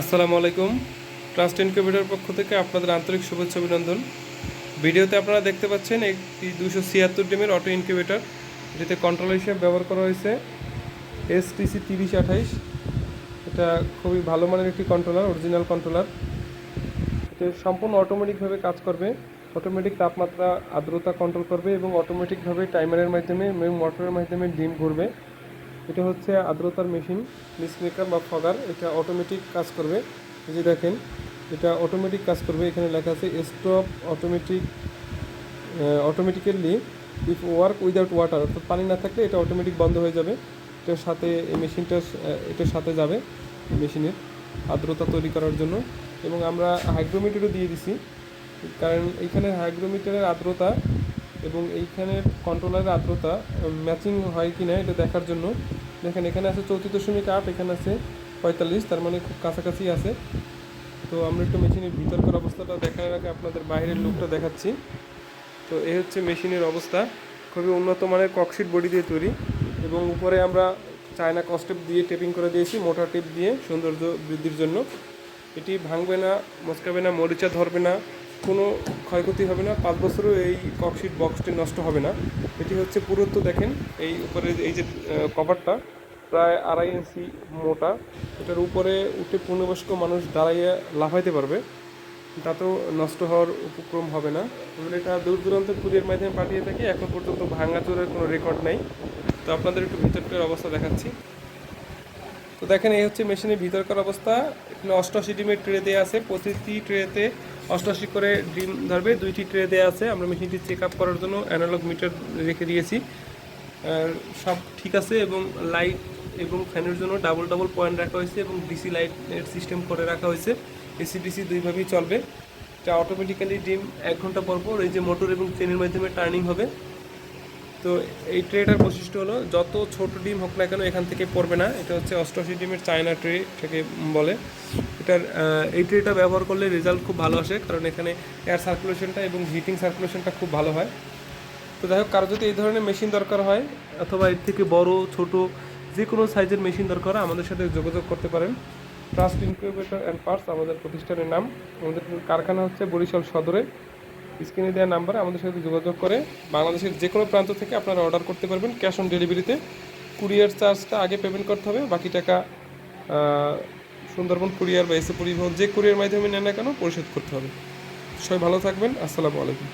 আসসালামু আলাইকুম। Trust incubator পক্ষ থেকে আপনাদের আন্তরিক শুভেচ্ছা, অভিনন্দন। ভিডিওতে আপনারা দেখতে পাচ্ছেন একটি দুশো ছিয়াত্তর ডিমের অটো ইনকিউবেটর যেতে কন্ট্রোল হিসেবে ব্যবহার করা হয়েছে। এস এসটিসি তিরিশ আঠাইশ। এটা খুবই ভালো মানের একটি কন্ট্রোলার অরিজিনাল কন্ট্রোলার এটা সম্পূর্ণ অটোমেটিকভাবে কাজ করবে। অটোমেটিক তাপমাত্রা, আর্দ্রতা কন্ট্রোল করবে এবং অটোমেটিকভাবে টাইমারের মাধ্যমে মোটরের মাধ্যমে ডিম ঘুরবে। এটা হচ্ছে আর্দ্রতার মেশিন মিস মেকার বা ফগার এটা অটোমেটিক কাজ করবে। যে দেখেন, এটা অটোমেটিক কাজ করবে। এখানে লেখা আছে stop automatic automatically if work without water অর্থাৎ পানি না থাকলে এটা অটোমেটিক বন্ধ হয়ে যাবে। এটার সাথে, এই মেশিনটা এটার সাথে যাবে মেশিনের আর্দ্রতা তৈরি করার জন্য। এবং আমরা হাইগ্রোমিটারও দিয়ে দিছি, কারণ এইখানে হাইগ্রোমিটারের আর্দ্রতা এবং এইখানের কন্ট্রোলারের আর্দ্রতা ম্যাচিং হয় কি না এটা দেখার জন্য। দেখেন এখানে আছে চৌত্রিশ দশমিক আট, এখানে আছে পঁয়তাল্লিশ, তার মানে খুব কাছাকাছি আছে। তো আমরা একটু মেশিনের ভিতরকার অবস্থাটা দেখার আগে আপনাদের বাইরের লুকটা দেখাচ্ছি। তো এই হচ্ছে মেশিনের অবস্থা। খুবই উন্নত মানের ককশিট বডি দিয়ে তৈরি এবং উপরে আমরা চায়না কস্টেপ দিয়ে টেপিং করে দিয়েছি মোটর টেপ দিয়ে সৌন্দর্য বৃদ্ধির জন্য। এটি ভাঙবে না, মচকাবে না, মরিচা ধরবে না, কোনো ক্ষয়ক্ষতি হবে না, পাঁচ বছরও এই ককশিট বক্সটি নষ্ট হবে না। এটি হচ্ছে পুরুত্ব দেখেন, এই উপরে এই যে কভারটা প্রায় আড়াই ইঞ্চি মোটা। এটার উপরে উঠে পূর্ণবয়স্ক মানুষ দাঁড়াইয়ে লাফাইতে পারবে। তাতেও নষ্ট হওয়ার উপক্রম হবে না। এবং এটা দূর দূরান্ত কুরিয়ার মাধ্যমে পাঠিয়ে থাকি, এখন পর্যন্ত ভাঙাচোরের কোনো রেকর্ড নেই। তো আপনাদের একটু ভিতরকার অবস্থা দেখাচ্ছি। তো দেখেন, এই হচ্ছে মেশিনের ভিতরকার অবস্থা। এখানে অষ্টআশি ডিমের ট্রে দেওয়া আছে। প্রতিটি ট্রেতে অষ্টআশি করে ডিম ধরবে। দুইটি ট্রে দেওয়া আছে। আমরা মেশিনটি চেক আপ করার জন্য অ্যানালগ মিটার রেখে দিয়েছি। সব ঠিক আছে এবং লাইট এবং ফ্যানের জন্য ডাবল ডাবল পয়েন্ট রাখা হয়েছে এবং ডিসি লাইটের সিস্টেম করে রাখা হয়েছে। এসি ডিসি দুইভাবেই চলবে। এটা অটোমেটিক্যালি ডিম এক ঘণ্টা পর পর এই যে মোটর এবং চেনের মাধ্যমে টার্নিং হবে। তো এই ট্রেটার বৈশিষ্ট্য হলো, যত ছোট ডিম হোক না কেন এখান থেকে পড়বে না। এটা হচ্ছে অষ্টআশি ডিমের চায়না ট্রে থেকে বলে। এটার এই ট্রেটা ব্যবহার করলে রেজাল্ট খুব ভালো আসে, কারণ এখানে এয়ার সার্কুলেশনটা এবং হিটিং সার্কুলেশনটা খুব ভালো হয়। তো যাই হোক, কারও যদি এই ধরনের মেশিন দরকার হয়, অথবা এর থেকে বড়, ছোট যে কোনো সাইজের মেশিন দরকার আমাদের সাথে যোগাযোগ করতে পারেন। ট্রাস্ট ইনকিউবেটর অ্যান্ড পার্টস আমাদের প্রতিষ্ঠানের নাম। আমাদের কারখানা হচ্ছে বরিশাল সদরে। স্ক্রিনে দেওয়া নাম্বারে আমাদের সাথে যোগাযোগ করে বাংলাদেশের যে কোনো প্রান্ত থেকে আপনারা অর্ডার করতে পারবেন ক্যাশ অন ডেলিভারিতে কুরিয়ার চার্জটা আগে পেমেন্ট করতে হবে, বাকি টাকা সুন্দরবন কুরিয়ার বা এসে পরিবহন যে কুরিয়ার মাধ্যমে নেন না কেন পরিশোধ করতে হবে। সবাই ভালো থাকবেন, আসসালামু আলাইকুম।